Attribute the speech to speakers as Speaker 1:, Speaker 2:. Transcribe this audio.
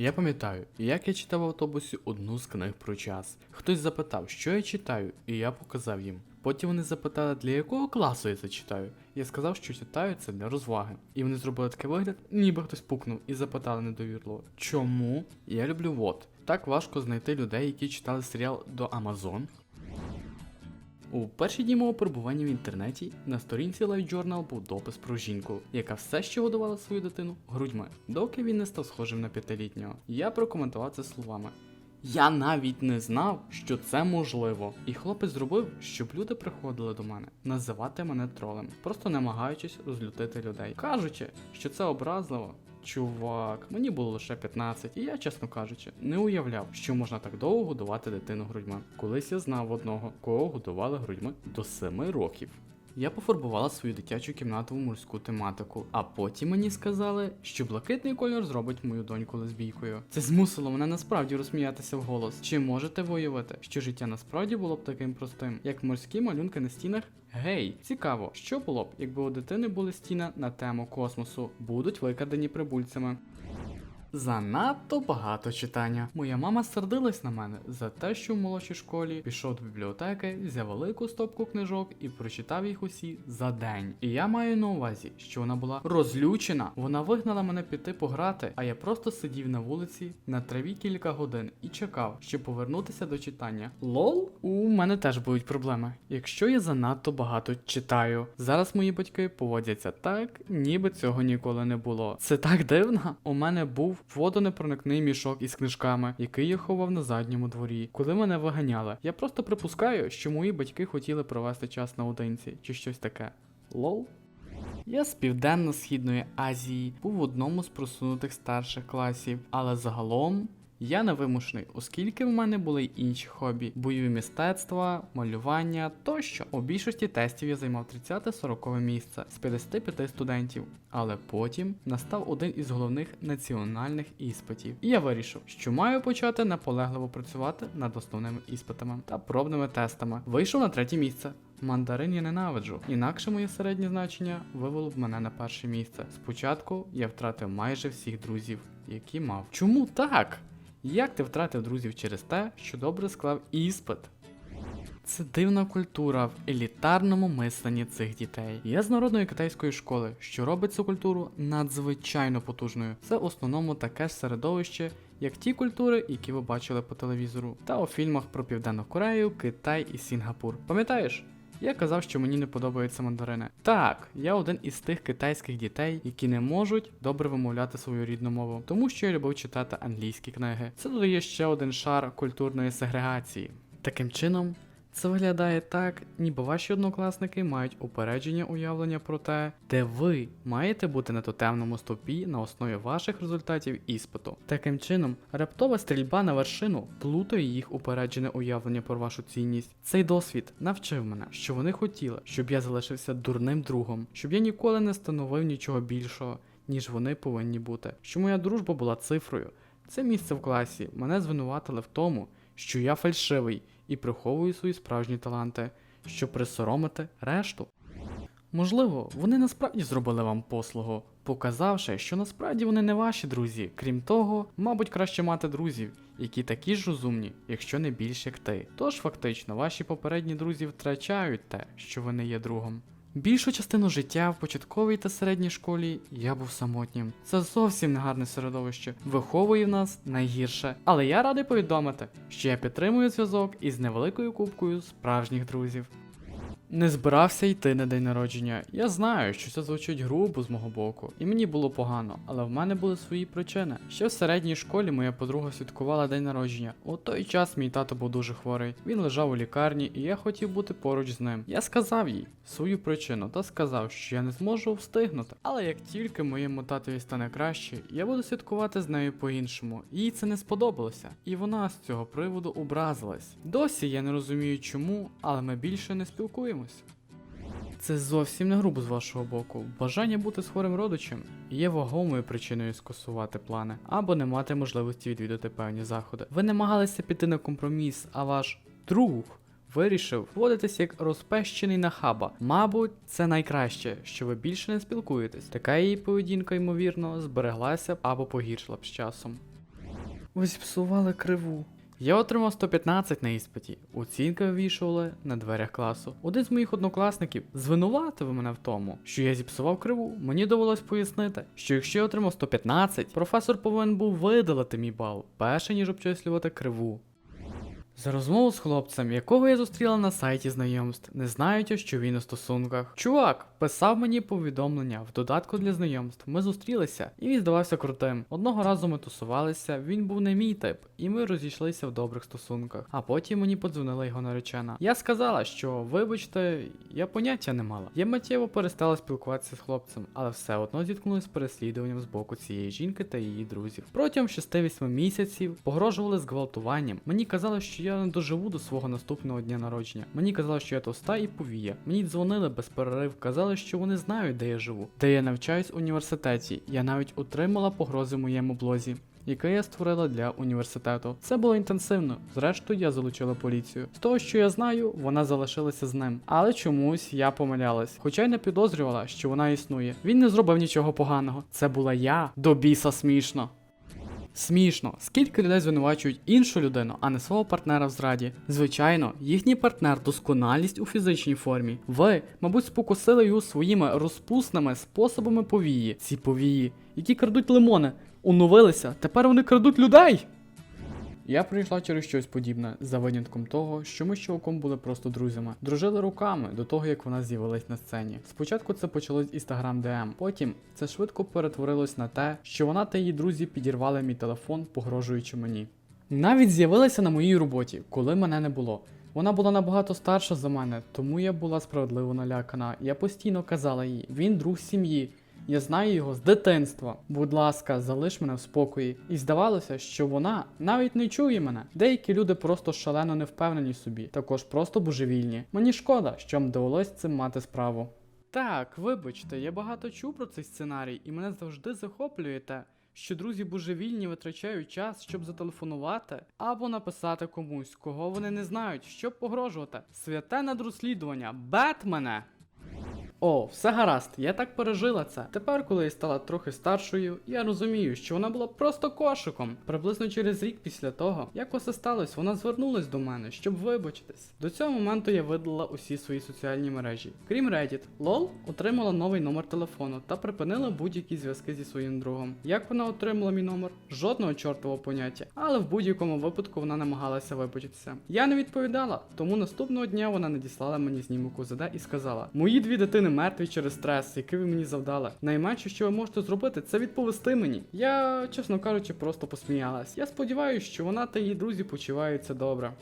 Speaker 1: Я пам'ятаю, як я читав в автобусі одну з книг про час. Хтось запитав, що я читаю, і я показав їм. Потім вони запитали, для якого класу я це читаю. Я сказав, що читаю це для розваги. І вони зробили такий вигляд, ніби хтось пукнув, і запитали недовірливо. Чому? Я люблю вот. Так важко знайти людей, які читали серіал до Амазон. У перші дні мого перебування в інтернеті на сторінці Life був допис про жінку, яка все ще годувала свою дитину грудьми, доки він не став схожим на п'ятилітнього. Я прокоментував це словами. Я навіть не знав, що це можливо. І хлопець зробив, щоб люди приходили до мене називати мене тролем, просто намагаючись розлютити людей, кажучи, що це образливо. Чувак, мені було лише 15, і я, чесно кажучи, не уявляв, що можна так довго годувати дитину грудьми. Колись я знав одного, кого годували грудьми до 7 років. Я пофарбувала свою дитячу кімнату в морську тематику, а потім мені сказали, що блакитний кольор зробить мою доньку лесбійкою. Це змусило мене насправді розсміятися вголос. Чи можете ви уявити, що життя насправді було б таким простим, як морські малюнки на стінах? Гей, цікаво, що було б, якби у дитини були стіна на тему космосу, будуть викрадені прибульцями. Занадто багато читання. Моя мама сердилась на мене за те, що в молодшій школі пішов до бібліотеки, взяв велику стопку книжок і прочитав їх усі за день. І я маю на увазі, що вона була розлючена. Вона вигнала мене піти пограти, а я просто сидів на вулиці на траві кілька годин і чекав, щоб повернутися до читання. Лол, у мене теж будуть проблеми. Якщо я занадто багато читаю. Зараз мої батьки поводяться так, ніби цього ніколи не було. Це так дивно. У мене був водонепроникний мішок із книжками, який я ховав на задньому дворі, коли мене виганяли. Я просто припускаю, що мої батьки хотіли провести час наодинці чи щось таке. Лол. Я з південно-східної Азії був в одному з просунутих старших класів, але загалом я невимушений, оскільки в мене були й інші хобі: бойові мистецтва, малювання тощо. У більшості тестів я займав 30-40 місце з 55 студентів. Але потім настав один із головних національних іспитів, і я вирішив, що маю почати наполегливо працювати над основними іспитами та пробними тестами. Вийшов на третє місце. Мандарин я ненавиджу, інакше моє середнє значення вивело б мене на перше місце. Спочатку я втратив майже всіх друзів, які мав. Чому так? Як ти втратив друзів через те, що добре склав іспит? Це дивна культура в елітарному мисленні цих дітей. Я з народної китайської школи, що робить цю культуру надзвичайно потужною. Це в основному таке ж середовище, як ті культури, які ви бачили по телевізору, та у фільмах про Південну Корею, Китай і Сінгапур. Пам'ятаєш? Я казав, що мені не подобаються мандарини. Так, я один із тих китайських дітей, які не можуть добре вимовляти свою рідну мову, тому що я любив читати англійські книги. Це додає ще один шар культурної сегрегації. Таким чином, це виглядає так, ніби ваші однокласники мають упередження уявлення про те, де ви маєте бути на тотемному стовпі на основі ваших результатів іспиту. Таким чином, раптова стрільба на вершину плутає їх упереджене уявлення про вашу цінність. Цей досвід навчив мене, що вони хотіли, щоб я залишився дурним другом, щоб я ніколи не становив нічого більшого, ніж вони повинні бути. Що моя дружба була цифрою. Це місце в класі мене звинуватили в тому, що я фальшивий і приховую свої справжні таланти, щоб присоромити решту. Можливо, вони насправді зробили вам послугу, показавши, що насправді вони не ваші друзі. Крім того, мабуть, краще мати друзів, які такі ж розумні, якщо не більш як ти. Тож фактично, ваші попередні друзі втрачають те, що вони є другом. Більшу частину життя в початковій та середній школі я був самотнім. Це зовсім не гарне середовище, виховує в нас найгірше. Але я радий повідомити, що я підтримую зв'язок із невеликою кубкою справжніх друзів. Не збирався йти на день народження. Я знаю, що це звучить грубо з мого боку, і мені було погано, але в мене були свої причини. Ще в середній школі моя подруга святкувала день народження. У той час мій тато був дуже хворий. Він лежав у лікарні, і я хотів бути поруч з ним. Я сказав їй свою причину та сказав, що я не зможу встигнути. Але як тільки моєму татові стане краще, я буду святкувати з нею по-іншому. Їй це не сподобалося, і вона з цього приводу образилась. Досі я не розумію чому, але ми більше не спілкуємось. Це зовсім не грубо з вашого боку. Бажання бути з хворим родичем є вагомою причиною скасувати плани або не мати можливості відвідати певні заходи. Ви намагалися піти на компроміс, а ваш друг вирішив поводитися як розпещений нахаба. Мабуть, це найкраще, що ви більше не спілкуєтесь. Така її поведінка, ймовірно, збереглася або погіршила б з часом. Ви зіпсували криву. Я отримав 115 на іспиті. Оцінки вивішували на дверях класу. Один з моїх однокласників звинуватив мене в тому, що я зіпсував криву. Мені довелось пояснити, що якщо я отримав 115, професор повинен був видалити мій бал, перше ніж обчислювати криву. За розмову з хлопцем, якого я зустріла на сайті знайомств, не знаючи, що він у стосунках. Чувак писав мені повідомлення в додатку для знайомств. Ми зустрілися, і він здавався крутим. Одного разу ми тусувалися, він був не мій тип, і ми розійшлися в добрих стосунках. А потім мені подзвонила його наречена. Я сказала, що вибачте, я поняття не мала. Я миттєво перестала спілкуватися з хлопцем, але все одно зіткнулася з переслідуванням з боку цієї жінки та її друзів. Протягом 6-8 місяців погрожували зґвалтуванням. Мені казали, що я не доживу до свого наступного дня народження. Мені казали, що я товста і повія. Мені дзвонили без перерив, казали, що вони знають, де я живу, де я навчаюсь в університеті. Я навіть отримала погрози в моєму блозі. Яке я створила для університету. Це було інтенсивно. Зрештою, я залучила поліцію. З того, що я знаю, вона залишилася з ним. Але чомусь я помилялась. Хоча й не підозрювала, що вона існує. Він не зробив нічого поганого. Це була я. До біса смішно. Смішно, скільки людей звинувачують іншу людину, а не свого партнера в зраді. Звичайно, їхній партнер досконалість у фізичній формі. Ви, мабуть, спокусили його своїми розпусними способами повії. Ці повії, які крадуть лимони, оновилися, тепер вони крадуть людей. Я прийшла через щось подібне, за винятком того, що ми з чуваком були просто друзями. Дружили руками до того, як вона з'явилась на сцені. Спочатку це почалось Instagram DM, потім це швидко перетворилось на те, що вона та її друзі підірвали мій телефон, погрожуючи мені. Навіть з'явилася на моїй роботі, коли мене не було. Вона була набагато старша за мене, тому я була справедливо налякана. Я постійно казала їй, він друг сім'ї. Я знаю його з дитинства. Будь ласка, залиш мене в спокої. І здавалося, що вона навіть не чує мене. Деякі люди просто шалено не впевнені собі, також просто божевільні. Мені шкода, що вам довелось цим мати справу. Так, вибачте, я багато чув про цей сценарій, і мене завжди захоплює те, що друзі божевільні витрачають час, щоб зателефонувати або написати комусь, кого вони не знають, щоб погрожувати. Святе надрозслідування, Бетмене! О, все гаразд, я так пережила це. Тепер, коли я стала трохи старшою, я розумію, що вона була просто кошиком. Приблизно через рік після того, як усе сталося, вона звернулась до мене, щоб вибачитись. До цього моменту я видалила усі свої соціальні мережі. Крім Reddit, LOL отримала новий номер телефону та припинила будь-які зв'язки зі своїм другом. Як вона отримала мій номер? Жодного чортового поняття, але в будь-якому випадку вона намагалася вибачитися. Я не відповідала, тому наступного дня вона надіслала мені знімок УЗД і сказала: Мої дві дитини мертві через стрес, який ви мені завдали. Найменше, що ви можете зробити, це відповісти мені. Я, чесно кажучи, просто посміялась. Я сподіваюся, що вона та її друзі почуваються добре.